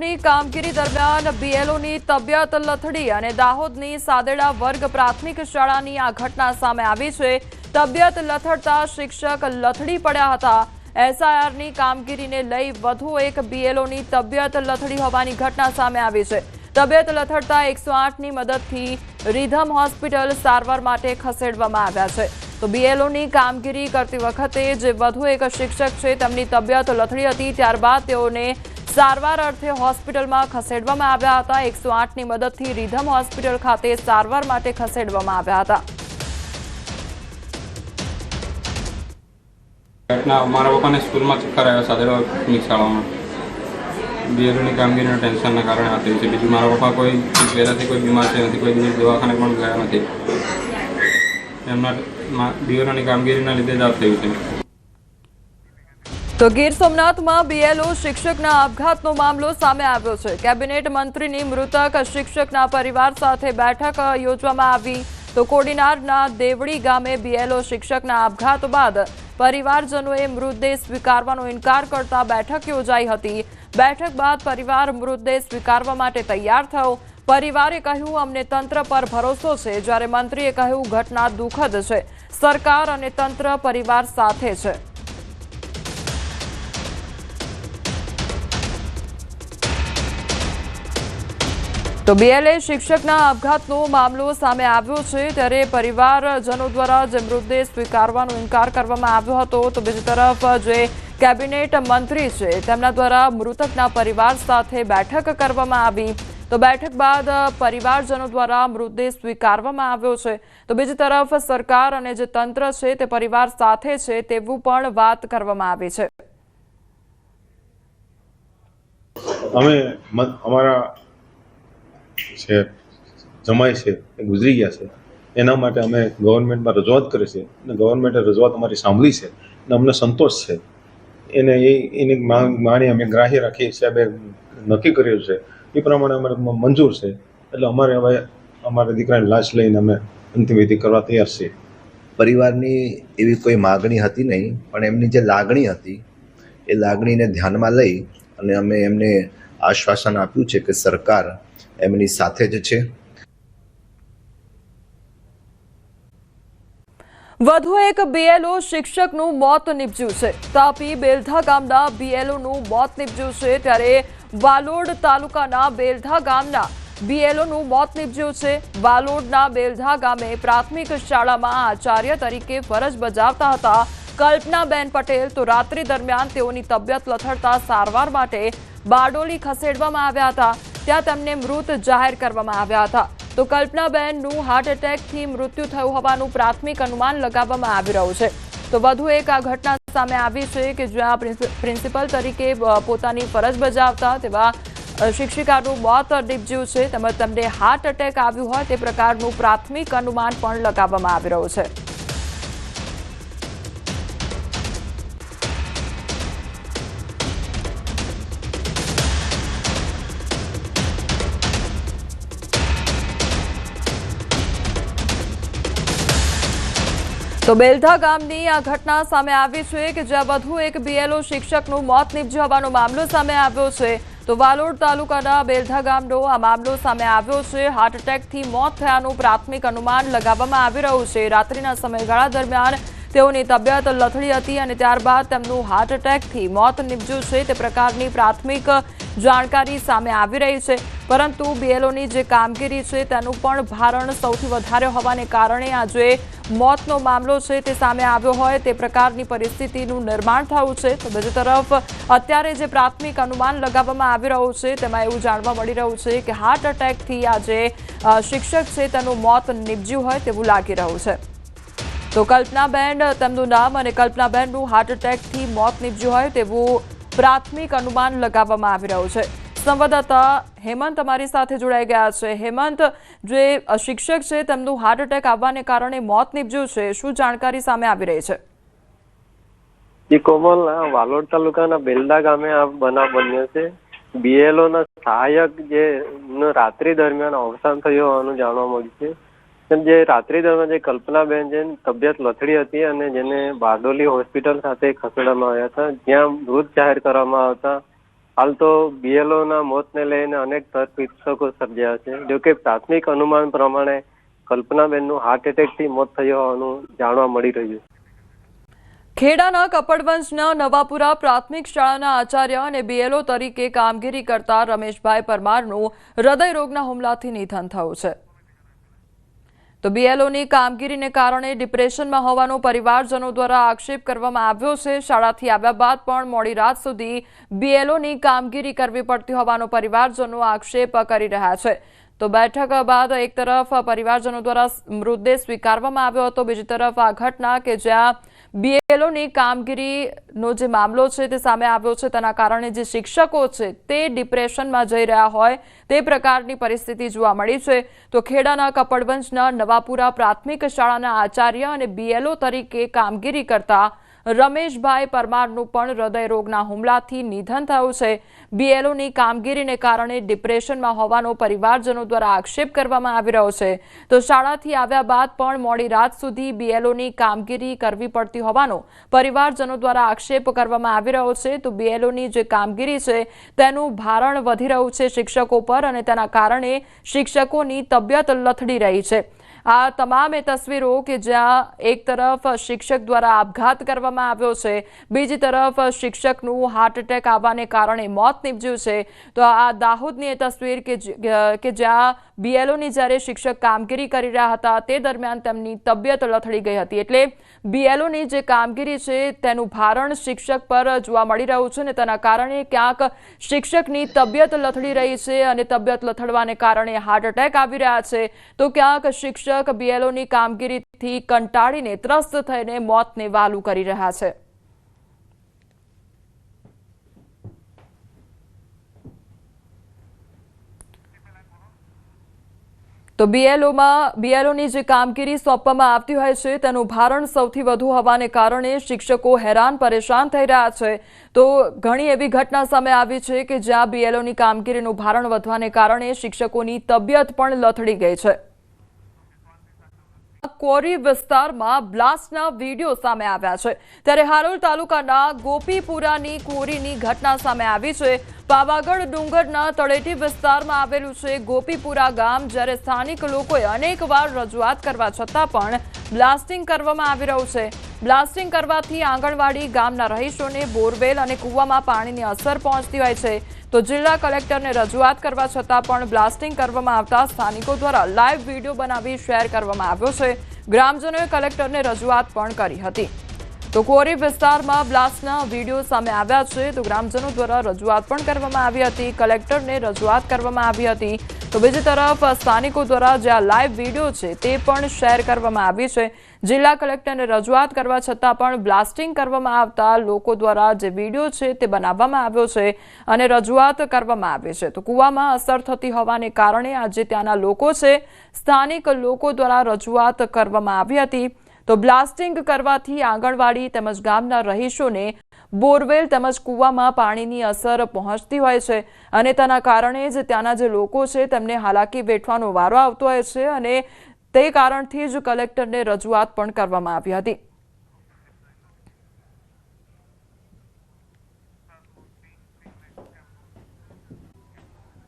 ની કામગીરી દરમિયાન બીએલઓની તબિયત લથડી અને દાહોદની સાદેડા વર્ગ પ્રાથમિક શાળાની આ ઘટના સામે આવી છે. તબિયત લથડતા શિક્ષક લથડી પડ્યા હતા. એસઆઈઆરની કામગીરીને લઈ વધુ એક બીએલઓની તબિયત લથડી હોવાની ઘટના સામે આવી છે. તબિયત લથડતા એકસો આઠની મદદથી રીધમ હોસ્પિટલ સારવાર માટે ખસેડવામાં આવ્યા છે. તો બીએલઓની કામગીરી કરતી વખતે જે વધુ એક શિક્ષક છે, તેમની તબિયત લથડી હતી, ત્યારબાદ તેઓને સારવાર અર્થે હોસ્પિટલમાં ખસેડવામાં આવ્યા હતા. એકસો આઠની મદદથી રીધમ હોસ્પિટલ ખાતે સારવાર માટે ખસેડવામાં આવ્યા હતા. ઘટના મારા પપ્પાને સ્કૂલમાં ચક્કર આવ્યો સાદેડો પ્રાથમિક શાળામાં બીએલઓની કામગીરીના ટેન્શનના કારણે આ થયું છે. બીજું મારા પપ્પા કોઈ પહેલાંથી કોઈ બીમાર છે નથી, કોઈ દવાખાને પણ ગયા નથી. એમના બીએલઓની કામગીરીના લીધે જ આ થયું છે. તો ગીર સોમનાથમાં બીએલઓ શિક્ષકના આપઘાતનો મામલો સામે આવ્યો છે. કેબિનેટ મંત્રીની મૃતક શિક્ષકના પરિવાર સાથે બેઠક યોજવામાં આવી. તો કોડીનારના દેવડી ગામે બીએલઓ શિક્ષકના આપઘાત બાદ પરિવારજનોએ મૃતદેહ સ્વીકારવાનો ઇનકાર કરતા બેઠક યોજાઈ હતી. બેઠક બાદ પરિવાર મૃતદેહ સ્વીકારવા માટે તૈયાર થયો. પરિવારે કહ્યું, અમને તંત્ર પર ભરોસો છે. જ્યારે મંત્રીએ કહ્યું, ઘટના દુઃખદ છે. સરકાર અને તંત્ર પરિવાર સાથે છે. તો બીએલએ શિક્ષકના આપઘાતનો મામલો સામે આવ્યો છે ત્યારે પરિવારજનો દ્વારા જે મૃતદેહ સ્વીકારવાનો ઇનકાર કરવામાં આવ્યો હતો, તો બીજી તરફ જે કેબિનેટ મંત્રી છે તેમના દ્વારા મૃતકના પરિવાર સાથે બેઠક કરવામાં આવી. તો બેઠક બાદ પરિવારજનો દ્વારા મૃતદેહ સ્વીકારવામાં આવ્યો છે. તો બીજી તરફ સરકાર અને જે તંત્ર છે તે પરિવાર સાથે છે તેવું પણ વાત કરવામાં આવી છે. અમે અમારા છે, જમાય છે, એ ગુજરી ગયા છે. એના માટે અમે ગવર્મેન્ટમાં રજૂઆત કરી છે અને ગવર્મેન્ટે રજૂઆત અમારી સાંભળી છે અને અમને સંતોષ છે. એને એ, એની માણી અમે ગ્રાહ્ય રાખી સાહેબે નક્કી કર્યું છે. એ પ્રમાણે અમારે મંજૂર છે. એટલે અમારે હવે અમારા દીકરાની લાશ લઈને અમે અંતિમ વિધિ કરવા તૈયાર છીએ. પરિવારની એવી કોઈ માગણી હતી નહીં, પણ એમની જે લાગણી હતી, એ લાગણીને ધ્યાનમાં લઈ અને અમે એમને આશ્વાસન આપ્યું છે કે સરકાર એમની સાથે જ છે. વધુ એક બીએલઓ શિક્ષકનું મોત નીપજ્યું છે. તાપી બેલધા ગામના બીએલઓનું મોત નીપજ્યું છે ત્યારે વાલોડ તાલુકાના બેલધા ગામના બીએલઓનું મોત નીપજ્યું છે. વાલોડના બેલધા ગામે પ્રાથમિક શાળામાં આચાર્ય તરીકે ફરજ બજાવતા હતા. કલ્પનાબેન પટેલ તો રાત્રિ દરમિયાન તેઓની તબિયત લથડતા સારવાર માટે બારડોલી ખસેડવામાં આવ્યા હતા. ત્યાં તેમને મૃત જાહેર કરવામાં આવ્યા હતા. તો કલ્પનાબેનનું હાર્ટ એટેકથી મૃત્યુ થયું હોવાનું પ્રાથમિક અનુમાન લગાવવામાં આવી રહ્યું છે. તો વધુ એક આ ઘટના સામે આવી છે કે જ્યાં પ્રિન્સિપલ તરીકે પોતાની ફરજ બજાવતા તેવા શિક્ષિકાનું મોત નીપજ્યું છે. તેમજ તેમને હાર્ટ એટેક આવ્યું હોય તે પ્રકારનું પ્રાથમિક અનુમાન પણ લગાવવામાં આવી રહ્યું છે. તો બેલધા ગામની આ ઘટના સામે આવી છે કે જ્યાં વધુ એક બીએલઓ શિક્ષકનું મોત નીપજ્યું મામલો સામે આવ્યો છે. તો વાલોડ તાલુકાના બેલધા ગામનો આ મામલો સામે આવ્યો છે. હાર્ટ એટેકથી મોત થયાનું પ્રાથમિક અનુમાન લગાવવામાં આવી રહ્યું છે. રાત્રિના સમયગાળા દરમિયાન તેઓની તબિયત લથડી હતી અને ત્યારબાદ તેમનું હાર્ટ એટેકથી મોત નિપજ્યું છે. તે પ્રકારની પ્રાથમિક જાણકારી સામે આવી રહી છે. પરંતુ બીએલઓની જે કામગીરી છે તેનું પણ ભારણ સૌથી વધારે હોવાને કારણે આ જે મોતનો મામલો છે તે સામે આવ્યો હોય તે પ્રકારની પરિસ્થિતિનું નિર્માણ થયું છે. તો બીજી તરફ, અત્યારે જે પ્રાથમિક અનુમાન લગાવવામાં આવી રહ્યું છે તેમાં એવું જાણવા મળી રહ્યું છે કે હાર્ટ એટેકથી આ જે શિક્ષક છે તેનું મોત નિપજ્યું હોય તેવું લાગી રહ્યું છે. તો કલ્પનાબેન, તેમનું નામ અને કલ્પનાબેનનું હાર્ટ એટેકથી મોત નીપજ્યું હોય તેવું પ્રાથમિક અનુમાન લગાવવામાં આવી રહ્યું છે. સંવાદદાતા હેમંત અમારી સાથે જોડાઈ ગયા છે. હેમંત, જે શિક્ષક છે, તેમનું હાર્ટ એટેક આવવાને કારણે મોત નીપજ્યું છે. શું જાણકારી સામે આવી રહી છે? જે, કોમલ વાલોડ તાલુકાના બેલદા ગામે આ બનાવ બન્યો છે. બીએલઓ ના સહાયક જે રાત્રિ દરમિયાન અવસાન થયું હોવાનું જાણવા મળ્યું છે. કેમ જે રાત્રિ દરમિયાન જે કલ્પનાબેન જે તબિયત લથડી હતી અને જેને બારડોલી હોસ્પિટલ ખાતે ખસેડવામાં આવ્યા હતા, જ્યાં મૃત જાહેર કરવામાં આવતા, હાલ તો બીએલઓ ના મોતને લઈને અનેક તર્ક સર્જ્યા છે. જો કે પ્રાથમિક અનુમાન પ્રમાણે કલ્પનાબેનનું હાર્ટ એટેકથી મોત થયું હોવાનું જાણવા મળી રહ્યું. ખેડાના કપડવંશના નવાપુરા પ્રાથમિક શાળાના આચાર્ય અને બીએલઓ તરીકે કામગીરી કરતા રમેશભાઈ પરમારનું હૃદયરોગના હુમલાથી નિધન થયું છે. તો બીએલઓની કામગીરીને કારણે ડિપ્રેશનમાં હોવાનો પરિવારજનો દ્વારા આક્ષેપ કરવામાં આવ્યો છે. શાળાથી આવ્યા બાદ પણ મોડી રાત સુધી બીએલઓની કામગીરી કરવી પડતી હોવાનો પરિવારજનો આક્ષેપ કરી રહ્યા છે. તો બેઠક બાદ એક તરફ પરિવારજનો દ્વારા મૃતદેહ સ્વીકારવામાં આવ્યો હતો. બીજી તરફ આ ઘટના કે જ્યાં બીએલઓની કામગીરીનો જે મામલો છે તે સામે આવ્યો છે, તેના કારણે જે શિક્ષકો છે તે ડિપ્રેશનમાં જઈ રહ્યા હોય તે પ્રકારની પરિસ્થિતિ જોવા મળી છે. તો ખેડાના કપડવંશના નવાપુરા પ્રાથમિક શાળાના આચાર્ય અને બીએલઓ તરીકે કામગીરી કરતા રમેશભાઈ પરમારનું પણ હૃદય રોગના હુમલાથી નિધન થયું છે. બીએલઓની કામગીરીને કારણે ડિપ્રેશનમાં હોવાનો પરિવારજનો દ્વારા આક્ષેપ કરવામાં આવી રહ્યો છે. તો શાળાથી આવ્યા બાદ પણ મોડી રાત સુધી બીએલઓની કામગીરી કરવી પડતી હોવાનો પરિવારજનો દ્વારા આક્ષેપ કરવામાં આવી રહ્યો છે. તો બીએલઓની જે કામગીરી છે તેનું ભારણ વધી રહ્યું છે શિક્ષકો પર અને તેના કારણે શિક્ષકોની તબિયત લથડી રહી છે. આ તમામ એ તસવીરો કે જ્યાં એક તરફ શિક્ષક દ્વારા આપઘાત કરવામાં આવ્યો છે. બીજી તરફ, શિક્ષકનું હાર્ટ એટેક આવવાને કારણે મોત નીપજ્યું છે. તો આ દાહોદની એ તસવીર કે જ્યાં બીએલઓની જ્યારે શિક્ષક કામગીરી કરી રહ્યા હતા, તે દરમિયાન તેમની તબિયત લથડી ગઈ હતી. એટલે બીએલઓની જે કામગીરી છે, તેનું ભારણ શિક્ષક પર જોવા મળી રહ્યું છે અને તેના કારણે ક્યાંક શિક્ષકની તબિયત લથડી રહી છે અને તબિયત લથડવાને કારણે હાર્ટ એટેક આવી રહ્યા છે. તો ક્યાંક શિક્ષક બીએલઓની કામગીરીથી કંટાળીને ત્રસ્ત થઈને મોતને વાલું કરી રહ્યા છે. તો બીએલઓમાં બીએલઓની જે કામગીરી સોંપવામાં આવતી હોય છે, તેનું ભારણ સૌથી વધુ હોવાને કારણે શિક્ષકો હેરાન પરેશાન થઈ રહ્યા છે. તો ઘણી એવી ઘટના સામે આવી છે કે જ્યાં બીએલઓની કામગીરીનું ભારણ વધવાને કારણે શિક્ષકોની તબિયત પણ લથડી ગઈ છે. કોરી વિસ્તારમાં બ્લાસ્ટના વીડિયો સામે આવ્યા છે. ત્યારે હારોલ તાલુકાના ગોપીપુરાની કોરીની ઘટના સામે આવી છે. પાવાગઢ ડુંગરના તળેટી વિસ્તારમાં આવેલું છે ગોપીપુરા ગામ, જ્યારે સ્થાનિક લોકોએ અનેકવાર રજૂઆત કરવા છતાં પણ બ્લાસ્ટિંગ કરવામાં આવી રહ્યું છે. બ્લાસ્ટિંગ કરવાથી આંગણવાડી ગામના રહીશોને બોરવેલ અને કૂવામાં પાણીની અસર પહોંચતી હોય છે. તો જિલ્લા કલેક્ટરને રજૂઆત કરવા છતાં પણ બ્લાસ્ટિંગ કરવામાં આવતા સ્થાનિકો દ્વારા લાઈવ વીડિયો બનાવી શેર કરવામાં આવ્યો છે. ગ્રામજનોએ કલેક્ટરને રજૂઆત પણ કરી હતી. તો કોરી વિસ્તારમાં બ્લાસ્ટના વીડિયો સામે આવ્યા છે. તો ગ્રામજનો દ્વારા રજૂઆત પણ કરવામાં આવી હતી. કલેક્ટરને રજૂઆત કરવામાં આવી હતી. તો બીજી તરફ સ્થાનિકો દ્વારા જે આ લાઈવ વીડિયો છે તે પણ શેર કરવામાં આવી છે. જિલ્લા કલેક્ટરને રજૂઆત કરવા છતાં પણ બ્લાસ્ટિંગ કરવામાં આવતા લોકો દ્વારા જે વીડિયો છે તે બનાવવામાં આવ્યો છે અને રજૂઆત કરવામાં આવી છે. તો કૂવામાં અસર થતી હોવાને કારણે આજે ત્યાંના લોકો છે, સ્થાનિક લોકો દ્વારા રજૂઆત કરવામાં આવી હતી. તો બ્લાસ્ટિંગ કરવાથી આંગણવાડી તેમજ ગામના રહીશોને બોરવેલ તેમજ કૂવામાં પાણીની અસર પહોંચતી હોય છે અને તેના કારણે જ ત્યાંના જે લોકો છે તેમને હાલાકી વેઠવાનો વારો આવતો હોય છે અને તે કારણથી જ કલેક્ટરને રજૂઆત પણ કરવામાં આવી હતી.